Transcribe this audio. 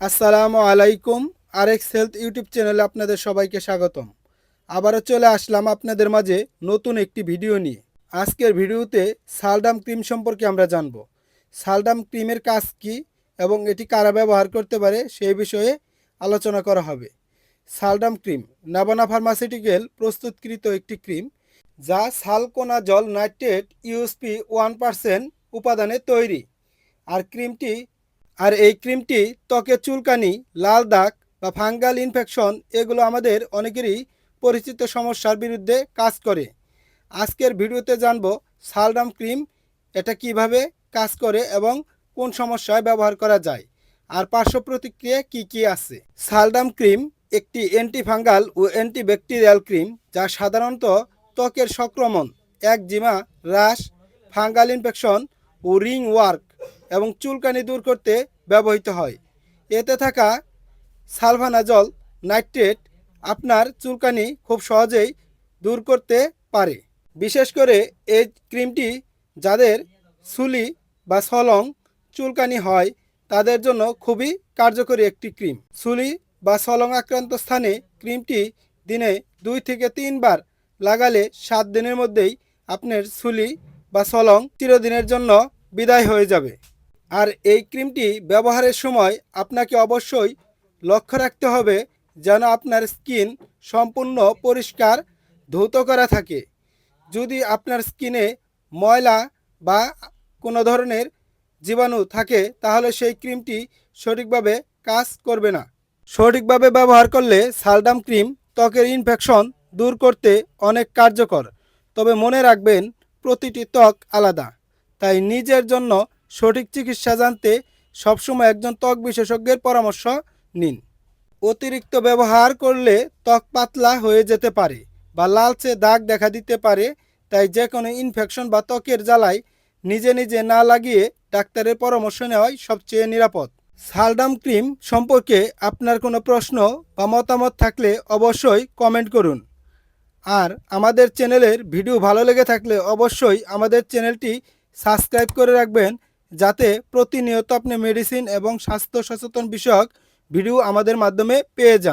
আসসালামু আলাইকুম আরেক্স health YouTube চ্যানেলে আপনাদের সবাইকে স্বাগতম। আবারও চলে আসলাম আপনাদের মাঝে নতুন একটি ভিডিও নিয়ে। আজকের ভিডিওতে সালডাম ক্রিম সম্পর্কে আমরা জানব। সালডাম ক্রিমের কাজ কী এবং এটি কারা ব্যবহার করতে পারে সেই বিষয়ে আলোচনা করা হবে। সালডাম ক্রিম, নাবানা ফার্মাসিউটিক্যাল প্রস্তুতকৃত একটি ক্রিম যা সালকোনা জল নাইট্রেট ইউএসপি ওয়ান পার্সেন্ট উপাদানে তৈরি। আর ক্রিমটি আর এই ক্রিমটি ত্বকে চুলকানি, লাল দাগ বা ফাঙ্গাল ইনফেকশন এগুলো আমাদের অনেকেরই পরিচিত সমস্যার বিরুদ্ধে কাজ করে। আজকের ভিডিওতে জানব সালডাম ক্রিম এটা কীভাবে কাজ করে এবং কোন সমস্যায় ব্যবহার করা যায় আর পার্শ্ব প্রতিক্রিয়া কী কি আছে। সালডাম ক্রিম একটি অ্যান্টিফাঙ্গাল ও অ্যান্টিব্যাকটেরিয়াল ক্রিম যা সাধারণত ত্বকের সংক্রমণ, একজিমা হ্রাস ফাঙ্গাল ইনফেকশন ও রিং ওয়ার্ক এবং চুলকানি দূর করতে ব্যবহৃত হয়। এতে থাকা সালভানাজল নাইট্রেট আপনার চুলকানি খুব সহজেই দূর করতে পারে। বিশেষ করে এই ক্রিমটি যাদের সুলি বা সলং চুলকানি হয়, তাদের জন্য খুবই কার্যকরী একটি ক্রিম। সুলি বা সলং আক্রান্ত স্থানে ক্রিমটি দিনে দুই থেকে তিনবার লাগালে সাত দিনের মধ্যেই আপনার সুলি বা সলং চিরদিনের জন্য বিদায় হয়ে যাবে। আর এই ক্রিমটি ব্যবহারের সময় আপনাকে অবশ্যই লক্ষ্য রাখতে হবে যেন আপনার স্কিন সম্পূর্ণ পরিষ্কার, ধৌত করা থাকে। যদি আপনার স্কিনে ময়লা বা কোনো ধরনের জীবাণু থাকে, তাহলে সেই ক্রিমটি সঠিকভাবে কাজ করবে না। সঠিকভাবে ব্যবহার করলে সালডাম ক্রিম ত্বকের ইনফেকশন দূর করতে অনেক কার্যকর। তবে মনে রাখবেন, প্রতিটি ত্বক আলাদা। তাই নিজের জন্য সঠিক চিকিৎসা জানতে সবসময় একজন ত্বক বিশেষজ্ঞের পরামর্শ নিন। অতিরিক্ত ব্যবহার করলে ত্বক পাতলা হয়ে যেতে পারে বা লালচে দাগ দেখা দিতে পারে, তাই যে কোনো ইনফেকশন বা ত্বকের জ্বালায় নিজে নিজে না লাগিয়ে ডাক্তারের পরামর্শ নেওয়াই সবচেয়ে নিরাপদ। সালডাম ক্রিম সম্পর্কে আপনার কোনো প্রশ্ন বা মতামত থাকলে অবশ্যই কমেন্ট করুন। আর আমাদের চ্যানেলের ভিডিও ভালো লেগে থাকলে অবশ্যই আমাদের চ্যানেলটি সাবস্ক্রাইব করে রাখবেন যাতে প্রতিনিয়ত আপনি মেডিসিন এবং স্বাস্থ্য সচেতন বিষয়ক ভিডিও আমাদের মাধ্যমে পেয়ে যান।